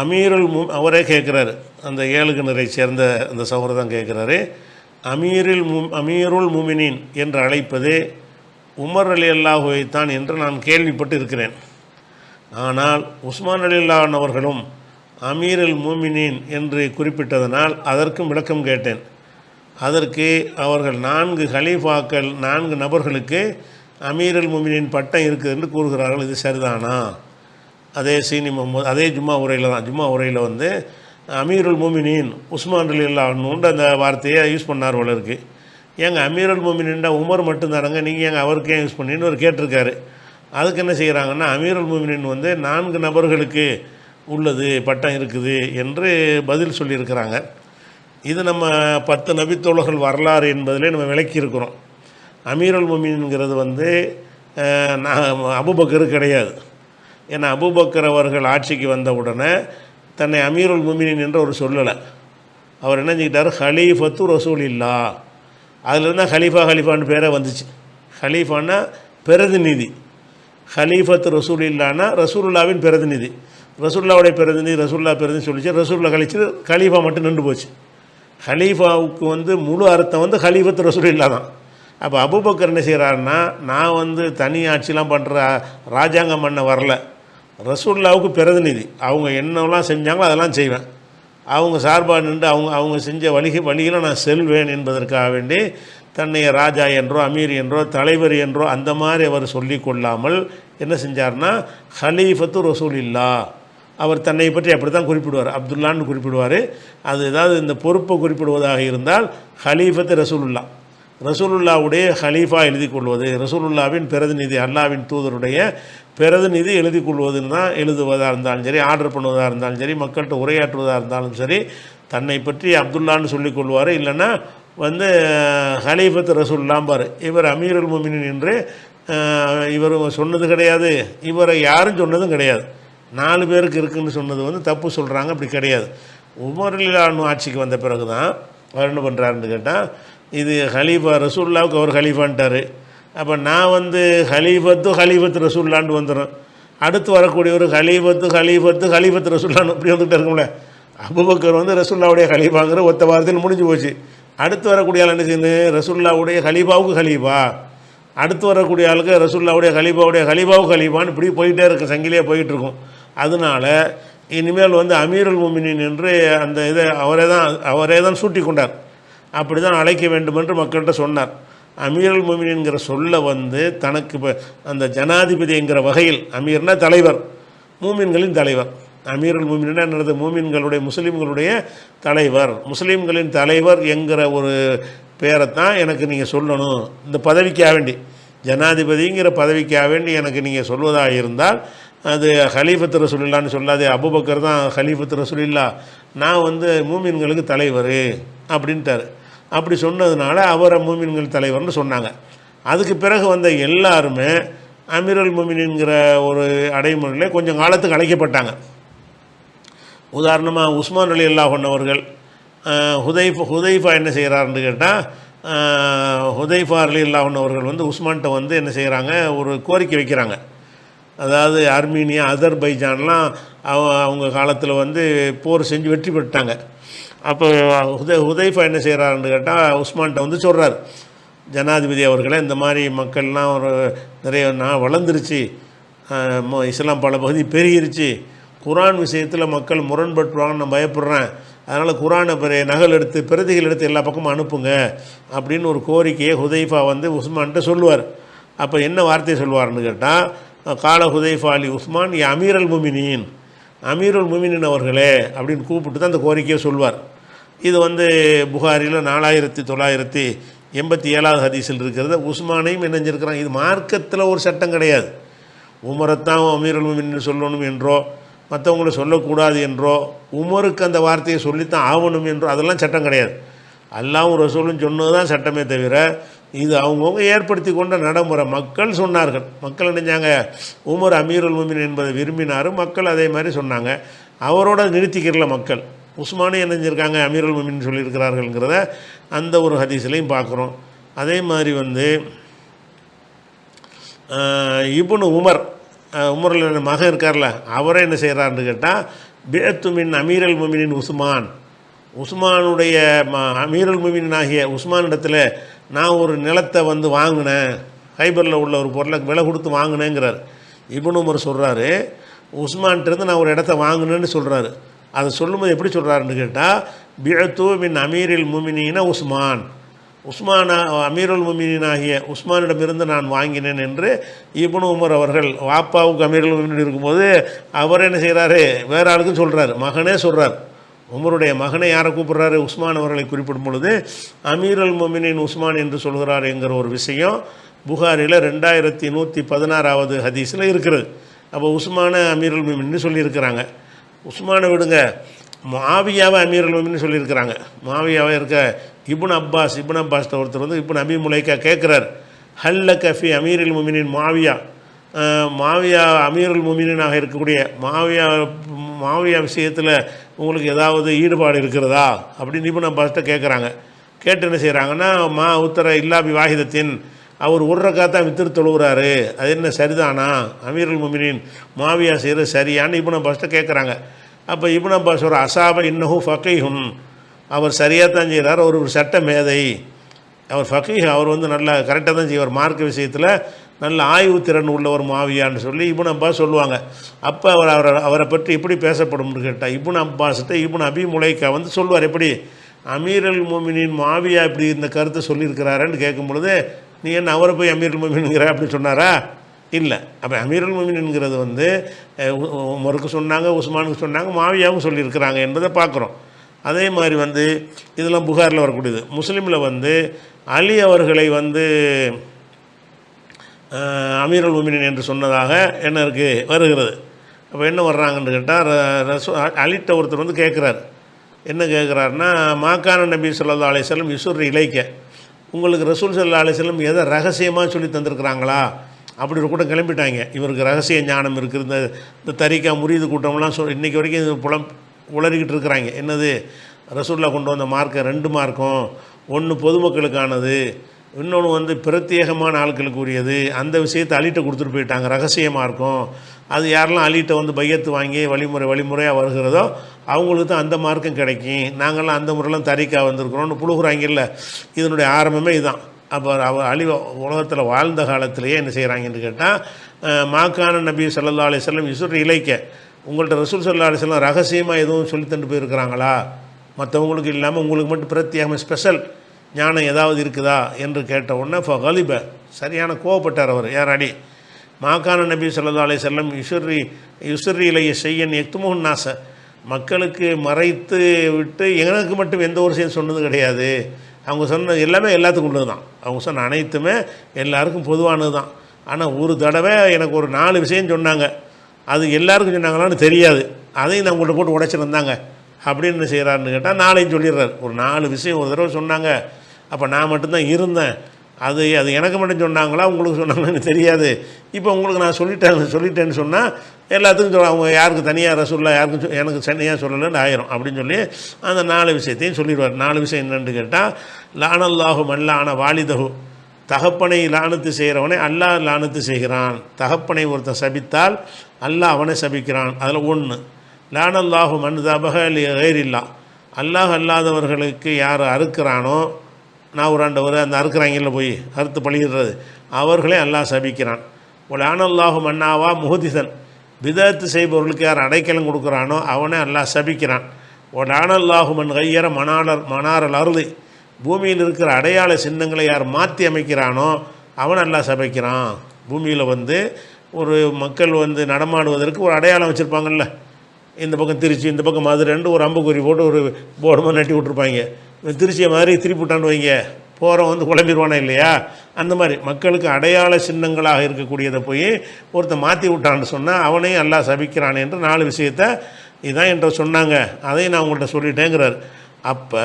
அமீருல் மு அவரே கேட்குறாரு அந்த ஏழு கிணறை சேர்ந்த அந்த சௌர தான் கேட்குறாரு அமீரில் மு அமீருல் முமினின் என்று அழைப்பதே உமர் அலி அல்லாஹுவைத்தான் என்று நான் கேள்விப்பட்டு இருக்கிறேன். ஆனால் உஸ்மான் அலி அல்லான் அவர்களும் அமீருல் மூமினின் என்று குறிப்பிட்டதனால் அதற்கும் விளக்கம் கேட்டேன். அதற்கு அவர்கள் நான்கு ஹலீஃபாக்கள் நான்கு நபர்களுக்கு அமீருல் முமினின் பட்டம் இருக்குது என்று கூறுகிறார்கள். இது சரிதானா? அதே சீனி முகமது அதே ஜும்மா உரையில் தான். ஜும்மா உரையில் வந்து அமீருல் மோமினின் உஸ்மான் அலி அல்லாஹ்னுன்ற அந்த வார்த்தையை யூஸ் பண்ணார் போல இருக்குது ஏங்க அமீருல் மோமினின்டா உமர் மட்டும்தானங்க நீங்கள் ஏங்க அவருக்கு ஏன் யூஸ் பண்ணின்னு ஒரு கேட்டிருக்காரு. அதுக்கு என்ன செய்கிறாங்கன்னா அமீருல் மோமினின் வந்து நான்கு நபர்களுக்கு உள்ளது பட்டம் இருக்குது என்று பதில் சொல்லியிருக்கிறாங்க. இது நம்ம பத்து நபித்தோழர்கள் வரலாறு என்பதிலே நம்ம விளக்கியிருக்கிறோம் அமீருல் முமின்ங்கிறது வந்து நான் அபுபக்கர் கிடையாது. ஏன்னா அபுபக்கர் அவர்கள் ஆட்சிக்கு வந்த உடனே தன்னை அமீருல் முமினின் என்று ஒரு சொல்லலை. அவர் என்ன செஞ்சிட்டார்? ஹலீஃபத்து ரசூல் இல்லா அதில் தான் ஹலீஃபா ஹலீஃபான்னு பேரே வந்துச்சு. ஹலீஃபான்னா பிரதிநிதி. ஹலீஃபத் ரசூல் இல்லான்னா ரசூல்லாவின் பிரதிநிதி. ரசூல்லாவுடைய பிரதிநிதி ரசூல்லா பிரதிநிதி சொல்லிச்சு. ரசூல்லா கழிச்சு கலீஃபா மட்டும் நின்று போச்சு. ஹலீஃபாவுக்கு வந்து முழு அர்த்தம் வந்து ஹலீஃபத் ரசூல் இல்லா தான். அப்போ அபுபக்கர் என்ன செய்கிறாருன்னா நான் வந்து தனி ஆட்சிலாம் பண்ணுற ராஜாங்கம் பண்ண வரல. ரசூல்லாவுக்கு பிரதிநிதி அவங்க என்னெல்லாம் செஞ்சாங்களோ அதெல்லாம் செய்வேன். அவங்க சார்பாக நின்று அவங்க அவங்க செஞ்ச வழிக வழியில் நான் செல்வேன் என்பதற்காக வேண்டி தன்னை ராஜா என்றோ அமீர் என்றோ தலைவர் என்றோ அந்த மாதிரி அவர் சொல்லி கொள்ளாமல் என்ன செஞ்சார்னா ஹலீஃபத்து ரசூல் இல்லா அவர் தன்னை பற்றி அப்படி தான் குறிப்பிடுவார். அப்துல்லான்னு குறிப்பிடுவார். அது ஏதாவது இந்த பொறுப்பை குறிப்பிடுவதாக இருந்தால் ஹலீஃபத்து ரசூலுல்லா. ரசூலுல்லாவுடைய ஹலீஃபா எழுதி கொள்வது ரசூலுல்லாவின் பிரதிநிதி அல்லாவின் தூதருடைய பிரதிநிதி எழுதி கொள்வதுன்னா எழுதுவதாக இருந்தாலும் சரி ஆர்டர் பண்ணுவதாக இருந்தாலும் சரி மக்கள்கிட்ட உரையாற்றுவதாக இருந்தாலும் சரி தன்னை பற்றி அப்துல்லான்னு சொல்லிக்கொள்வார் இல்லைன்னா வந்து ஹலீஃபத் ரசூல்லாம்பார் இவர் அமீருல் முமினின் என்று இவர் சொன்னது கிடையாது. இவரை யாரும் சொன்னதும் கிடையாது. நாலு பேருக்கு இருக்குதுன்னு சொன்னது வந்து தப்பு சொல்கிறாங்க அப்படி கிடையாது. உமர்லானு ஆட்சிக்கு வந்த பிறகு தான் அவர் என்ன பண்ணுறாருன்னு கேட்டால் இது ஹலீஃபா ரசூல்லாவுக்கு அவர் ஹலீஃபான்ட்டார். அப்போ நான் வந்து ஹலீஃபத்து ஹலீஃபத்து ரசூல்லான்னு வந்துடும் அடுத்து வரக்கூடியவர் ஹலீஃபத்து ஹலீஃபத்து ஹலீஃபத்து ரசூல்லான்னு அப்படி வந்துகிட்டே இருக்கும்ல. அபுபக்கர் வந்து ரசூல்லாவுடைய ஹலீஃபாங்கிற ஒத்த வாரத்தில் முடிஞ்சு போச்சு. அடுத்து வரக்கூடிய ஆள் என்ன செய்யுது? ரசூல்லாவுடைய ஹலீஃபாவுக்கு ஹலீஃபா. அடுத்து வரக்கூடிய ஆளுக்கு ரசூல்லாவுடைய ஹலீஃபாவுடைய ஹலீஃபாவுக்கு ஹலீஃபான்னு இப்படி போயிட்டே இருக்கு. சங்கிலியே போயிட்டு இருக்கும். அதனால இனிமேல் வந்து அமீருல் முமினின் என்று அந்த இதை அவரே தான் அவரே தான் சூட்டி கொண்டார். அப்படி தான் அழைக்க வேண்டும் என்று மக்கள்கிட்ட சொன்னார். அமீரல் முமினின்கிற சொல்ல வந்து தனக்கு இப்போ அந்த ஜனாதிபதிங்கிற வகையில் அமீர்னா தலைவர் மூமின்களின் தலைவர். அமீரல் மூமின் என்னது? மூமின்களுடைய முஸ்லீம்களுடைய தலைவர். முஸ்லீம்களின் தலைவர் என்கிற ஒரு பேரைத்தான் எனக்கு நீங்கள் சொல்லணும். இந்த பதவிக்காக வேண்டி. ஜனாதிபதிங்கிற பதவிக்காக வேண்டி எனக்கு நீங்கள் சொல்வதாக இருந்தால் அது ஹலீஃபத் ரசூலில்லான்னு சொல்லாதே அபுபக்கர் தான் ஹலீஃபத் ரசூலில்லா. நான் வந்து மூமின்களுக்கு தலைவர் அப்படின்ட்டார். அப்படி சொன்னதுனால அவரை மூமின்கள் தலைவர்னு சொன்னாங்க. அதுக்கு பிறகு வந்த எல்லாருமே அமீரல் மூமின்ங்கிற ஒரு அடைமுறையில் கொஞ்சம் காலத்துக்கு அழைக்கப்பட்டாங்க. உதாரணமாக உஸ்மான் அலி அல்லா அவர்கள் ஹுதைஃபா ஹுதைஃபா என்ன செய்கிறாருன்னு கேட்டால் ஹுதைஃபா அலி அல்லா அவர்கள் வந்து உஸ்மான்கிட்ட வந்து என்ன செய்கிறாங்க ஒரு கோரிக்கை வைக்கிறாங்க. அதாவது அர்மீனியா அதர்பைஜான்லாம் அவ அவங்க காலத்தில் வந்து போர் செஞ்சு வெற்றி பெற்றாங்க அப்போ ஹுதை ஹுதைஃபா என்ன செய்கிறாருன்னு கேட்டால் உஸ்மான்கிட்ட வந்து சொல்கிறார் ஜனாதிபதி அவர்களே இந்த மாதிரி மக்கள்லாம் ஒரு நிறைய நான் வளர்ந்துருச்சு. ம- இஸ்லாம் பல பகுதி பெருகிருச்சு. குரான் விஷயத்தில் மக்கள் முரண்பட்டுருவாங்கன்னு நான் பயப்படுறேன். அதனால் குரானை பெரிய நகல் எடுத்து பிரதிகள் எடுத்து எல்லா பக்கமும் அனுப்புங்க அப்படின்னு ஒரு கோரிக்கையை ஹுதைஃபா வந்து உஸ்மான்கிட்ட சொல்லுவார். அப்போ என்ன வார்த்தையை சொல்லுவார்னு கேட்டால் கால ஹுதைஃபா அலி உஸ்மான் யா அமீரல் முமினின். அமீருல் முமினின் அவர்களே அப்படின்னு கூப்பிட்டு தான் அந்த கோரிக்கையை சொல்வார் இது வந்து புகாரில் நாலாயிரத்தி தொள்ளாயிரத்தி எண்பத்தி ஏழாவது ஹதீஸில் இருக்கிறத. உஸ்மானையும் இணைஞ்சிருக்கிறான். இது மார்க்கத்தில் ஒரு சட்டம் கிடையாது. உமரைத்தான் அமீரல் முமினின் சொல்லணும் என்றோ மற்றவங்கள சொல்லக்கூடாது என்றோ உமருக்கு அந்த வார்த்தையை சொல்லித்தான் ஆகணும் என்றோ அதெல்லாம் சட்டம் கிடையாது. அல்லாவும் ரசூலும் சொன்னது தான் சட்டமே தவிர இது அவங்கவுங்க ஏற்படுத்தி கொண்ட நடைமுறை. மக்கள் சொன்னார்கள். மக்கள் நினைஞ்சாங்க உமர் அமீருல் முமின் என்பதை விரும்பினார். மக்கள் அதே மாதிரி சொன்னாங்க. அவரோட நிறுத்திக்கிறல மக்கள். உஸ்மானே இணைஞ்சிருக்காங்க அமீருல் முமின் சொல்லியிருக்கிறார்கள்ங்கிறத அந்த ஒரு ஹதீஸ்லையும் பார்க்குறோம். அதே மாதிரி வந்து இபுனு உமர் உமரில் மகன் இருக்கார்ல அவரே என்ன செய்கிறாருன்னு கேட்டால் பேத்துமின் அமீரல் முமினின் உஸ்மான். உஸ்மானுடைய ம- அமீரல் முமின் ஆகிய உஸ்மானிடத்தில் நான் ஒரு நிலத்தை வந்து வாங்கினேன் ஹைபரில் உள்ள ஒரு பொருளை விலை கொடுத்து வாங்கினேங்கிறார். இப்னு உமர் சொல்கிறாரு உஸ்மான்கிட்டருந்து நான் ஒரு இடத்த வாங்கினேன்னு சொல்கிறாரு அதை சொல்லும்போது எப்படி சொல்கிறாருன்னு கேட்டால் பிழத்து மின் அமீரில் முமினின உஸ்மான். உஸ்மான அமீருல் முமினின் ஆகிய உஸ்மானிடமிருந்து நான் வாங்கினேன் என்று இப்னு உமர் அவர்கள் வாப்பாவுக்கு அமீருல் முமினின் இருக்கும்போது அவர் என்ன செய்கிறாரு வேற ஆளுக்கும் சொல்கிறார் மகனே சொல்கிறார் உமருடைய மகனை யாரை கூப்பிட்றாரு? உஸ்மான் அவர்களை குறிப்பிடும் பொழுது அமீருல் முமினின் உஸ்மான் என்று சொல்கிறார் என்கிற ஒரு விஷயம் புகாரில் ரெண்டாயிரத்தி நூற்றி பதினாறாவது ஹதீஸில் இருக்கிறது அப்போ உஸ்மான அமீருல் முமின்னு சொல்லியிருக்கிறாங்க. உஸ்மானை விடுங்க. மாவியாவை அமீரல் மமின்னு சொல்லியிருக்கிறாங்க. மாவியாவை இருக்க இபுன் அப்பாஸ் இபுன் அப்பாஸ் ஒருத்தர் வந்து இபுன் அபி முலைக்கா கேட்குறார். ஹல்ல கஃபி அமீரில் முமினின் மாவியா? மாவியா அமீருல் முமினாக இருக்கக்கூடிய மாவியா மாவியா விஷயத்தில் உங்களுக்கு ஏதாவது ஈடுபாடு இருக்கிறதா? அப்படின்னு இப்னு அப்பாஸ்கிட்ட கேட்குறாங்க. கேட்டு என்ன செய்கிறாங்கன்னா மா உத்தர இல்லாபி வாஹிதத்தின். அவர் ஒரு ரக்காத்தான் வித்திரு தொழுகிறாரு. அது என்ன சரிதானா? அமீருல் முமினின் மாவியா செய்கிற சரியான்னு இப்னு ஃபஸ்ட்டு கேட்குறாங்க அப்போ இப்னு அப்பாஸ் ஒரு அசாப இன்னஹு ஃபகைஹுன் அவர் சரியாக தான் செய்கிறார் அவர் ஒரு சட்ட மேதை. அவர் ஃபகீஹ் அவர் வந்து நல்லா கரெக்டாக தான் செய்வார். மார்க் விஷயத்தில் நல்ல ஆய்வு திறன் உள்ளவர் மாவியான்னு சொல்லி இப்னு அப்பாஸ் சொல்லுவாங்க. அப்போ அவர் அவரை அவரை பற்றி எப்படி பேசப்படும்னு கேட்டால் இப்னு அப்பாஸ்கிட்ட இப்னு அபி முலைக்கா வந்து சொல்லுவார். எப்படி? அமீரல் மோமினின் மாவியா இப்படி இந்த கருத்தை சொல்லியிருக்கிறாருன்னு கேட்கும் பொழுது நீ என்ன அவரை போய் அமீரல் மோமின்ங்கிற அப்படின்னு சொன்னாரா? இல்லை. அப்போ அமீரல் மோமின்ங்கிறது வந்து அஹ், உமருக்கு சொன்னாங்க உஸ்மானுக்கு சொன்னாங்க மாவியாவும் சொல்லியிருக்கிறாங்க என்பதை பார்க்குறோம். அதே மாதிரி வந்து இதெல்லாம் புகாரில் வரக்கூடியது. முஸ்லீமில் வந்து அலி அவர்களை வந்து அஹ், அமீருல் என்று சொன்னதாக என்ன இருக்குது வருகிறது. அப்போ என்ன வர்றாங்கன்னு கேட்டால் ரசூ அலிட்ட ஒருத்தர் வந்து கேட்குறாரு என்ன கேட்குறாருன்னா மாக்கான நபி சொல்லா அலைஹி இசுர் இலைக்க. உங்களுக்கு ரசூல் சல்லா அலிஸ்லம் எதை ரகசியமாக சொல்லி தந்திருக்கிறாங்களா? அப்படி ஒரு கூட்டம் கிளம்பிட்டாங்க. இவருக்கு ரகசிய ஞானம் இருக்குது இந்த இந்த தரிக்கா முறியது கூட்டம்லாம் சொல் இன்றைக்கி வரைக்கும் இது புலம் உளறிக்கிட்டு இருக்கிறாங்க. என்னது? ரசூல்லா கொண்டு வந்த மார்க்கம் ரெண்டு மார்க்கம். ஒன்று பொதுமக்களுக்கானது இன்னொன்று வந்து பிரத்யேகமான ஆட்களுக்கு உரியது. அந்த விஷயத்தை அலிட்ட கொடுத்துட்டு போயிட்டாங்க. ரகசியமாக இருக்கும் அது யாரெல்லாம் அலிட்ட வந்து பையத்து வாங்கி வழிமுறை வழிமுறையாக வருகிறதோ அவங்களுக்கு தான் அந்த மார்க்கும் கிடைக்கும். நாங்கள்லாம் அந்த முறையெல்லாம் தரிக்கா வந்திருக்கிறோம்னு புழுகுறாங்கல்ல இதனுடைய ஆரம்பமே இதுதான் அப்போ அவர் அழி உலகத்தில் வாழ்ந்த காலத்திலேயே என்ன செய்கிறாங்கன்னு கேட்டால் மாக்கான நபி சல்லா அலைஹி வஸல்லம் யுசுர் இலைக்க உங்கள்கிட்ட ரசூல் சல்லா அலைஹி வஸல்லம் ரகசியமாக எதுவும் சொல்லி போயிருக்கிறாங்களா? மற்றவங்களுக்கு இல்லாமல் உங்களுக்கு மட்டும் பிரத்யேகமாக ஸ்பெஷல் ஞானம் ஏதாவது இருக்குதா? என்று கேட்ட உடனே ஃபலிப சரியான கோவப்பட்டார் அவர். யாராடி மாக்கான நபி ஸல்லல்லாஹு அலைஹி வஸல்லம் யுசுர்ரி யுசுர்ரி இலைய செய்யன் எக்துமுகன் நாசை மக்களுக்கு மறைத்து விட்டு எனக்கு மட்டும் எந்த ஒரு விஷயம் சொன்னது கிடையாது. அவங்க சொன்ன எல்லாமே எல்லாத்துக்கும் உள்ளது தான் அவங்க சொன்ன அனைத்துமே எல்லாருக்கும் பொதுவானது தான் ஆனால் ஒரு தடவை எனக்கு ஒரு நாலு விஷயம் சொன்னாங்க. அது எல்லாருக்கும் சொன்னாங்களான்னு தெரியாது. அதையும் நான் உங்கள்கிட்ட போட்டு உடைச்சிருந்தாங்க. அப்படின்னு என்ன செய்கிறாருன்னு கேட்டால் நாளையும் சொல்லிடுறாரு. ஒரு நாலு விஷயம் ஒரு தடவை சொன்னாங்க. அப்போ நான் மட்டும்தான் இருந்தேன். அது அது எனக்கு மட்டும் சொன்னாங்களா? உங்களுக்கு சொன்னாங்கன்னு தெரியாது. இப்போ உங்களுக்கு நான் சொல்லிட்டேன் சொல்லிட்டேன்னு சொன்னால் எல்லாத்துக்கும் சொல்ல அவங்க யாருக்கு தனியாக ரசூல்லா யாருக்கும் எனக்கு தனியாக சொல்லலைன்னு ஆயிரும். அப்படின்னு சொல்லி அந்த நாலு விஷயத்தையும் சொல்லிடுவார். நாலு விஷயம் என்னென்னு கேட்டால் லானல்லாஹு மல்லான வாலிதகு தகப்பனை லானத்து செய்கிறவனை அல்லாஹ் லானத்து செய்கிறான். தகப்பனை ஒருத்தன் சபித்தால் அல்லாஹ் அவனை சபிக்கிறான். அதில் ஒன்று லானல்லாஹு மன் தபக ஏறில்லா அல்லாஹ் அல்லாதவர்களுக்கு யார் அறுக்கிறானோ நான் ஒரு ஆண்டவர் அந்த அறுக்கிறாங்கல்ல போய் அறுத்து பழிகிறது அவர்களே அல்லாஹ் சபிக்கிறான். லானல்லாஹு மன்னாவா முஹதிசன் விதத்து செய்பவர்களுக்கு யார் அடைக்கலம் கொடுக்குறானோ அவனே அல்லாஹ் சபிக்கிறான். லானல்லாஹு மண் கையற மணாளர் மணாரல் அருளி. பூமியில் இருக்கிற அடையாள சின்னங்களை யார் மாற்றி அமைக்கிறானோ அவன் அல்லாஹ் சபைக்கிறான். பூமியில் வந்து ஒரு மக்கள் வந்து நடமாடுவதற்கு ஒரு அடையாளம் வச்சுருப்பாங்கல்ல. இந்த பக்கம் திருச்சி இந்த பக்கம் மதுரைன்னு ஒரு அம்புக்குறி போட்டு ஒரு போர்டு மாதிரி நட்டி விட்ருப்பாங்க திருச்சியை மாதிரி திருப்பிட்டான்னு வைங்க. போகிறவன் வந்து குழம்பிடுவானே இல்லையா? அந்த மாதிரி. மக்களுக்கு அடையாள சின்னங்களாக இருக்கக்கூடியதை போய் ஒருத்தன் மாற்றி விட்டான்னு சொன்னால் அவனையும் அல்லாஹ் சபிக்கிறான் என்று நாலு விஷயத்தை இதான் என்ற சொன்னாங்க. அதையும் நான் உங்கள்கிட்ட சொல்லிட்டேங்கிறார். அப்போ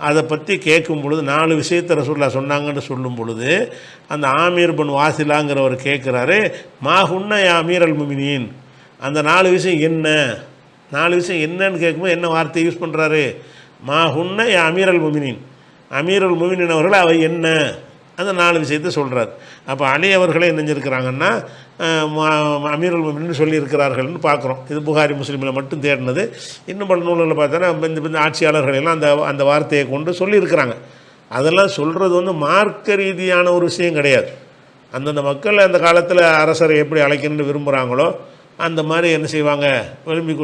அதை பற்றி கேட்கும் பொழுது நாலு விஷயத்தை ரசூல்லா சொன்னாங்கன்னு சொல்லும் பொழுது அந்த ஆமீர் பன் வாசிலாங்கிறவர் கேட்குறாரு மாஹுன்ன ஆமீர் யா அல் முமினின்? அந்த நாலு விஷயம் என்ன? நாலு விஷயம் என்னன்னு கேட்கும்போது என்ன வார்த்தை யூஸ் பண்ணுறாரு மா ஹுன்ன யா முமினின். அமீரல் முமினின் அவர்கள் அவை என்ன? அந்த நாலு விஷயத்தை சொல்கிறார் அப்போ அலி அவர்களே நினைஞ்சிருக்கிறாங்கன்னா அமீரல் முமினின்னு சொல்லியிருக்கிறார்கள்னு பார்க்குறோம் இது புகாரி முஸ்லீமில் மட்டும் தேடினது. இன்னும் பல நூல்களில் பார்த்தோன்னா இந்த இந்த ஆட்சியாளர்கள் எல்லாம் அந்த அந்த வார்த்தையை கொண்டு சொல்லியிருக்கிறாங்க. அதெல்லாம் சொல்கிறது வந்து மார்க்க ரீதியான ஒரு விஷயம் கிடையாது. அந்தந்த மக்கள் அந்த காலத்தில் அரசரை எப்படி அழைக்கணும்னு விரும்புகிறாங்களோ அந்த மாதிரி என்ன செய்வாங்க? விரும்பி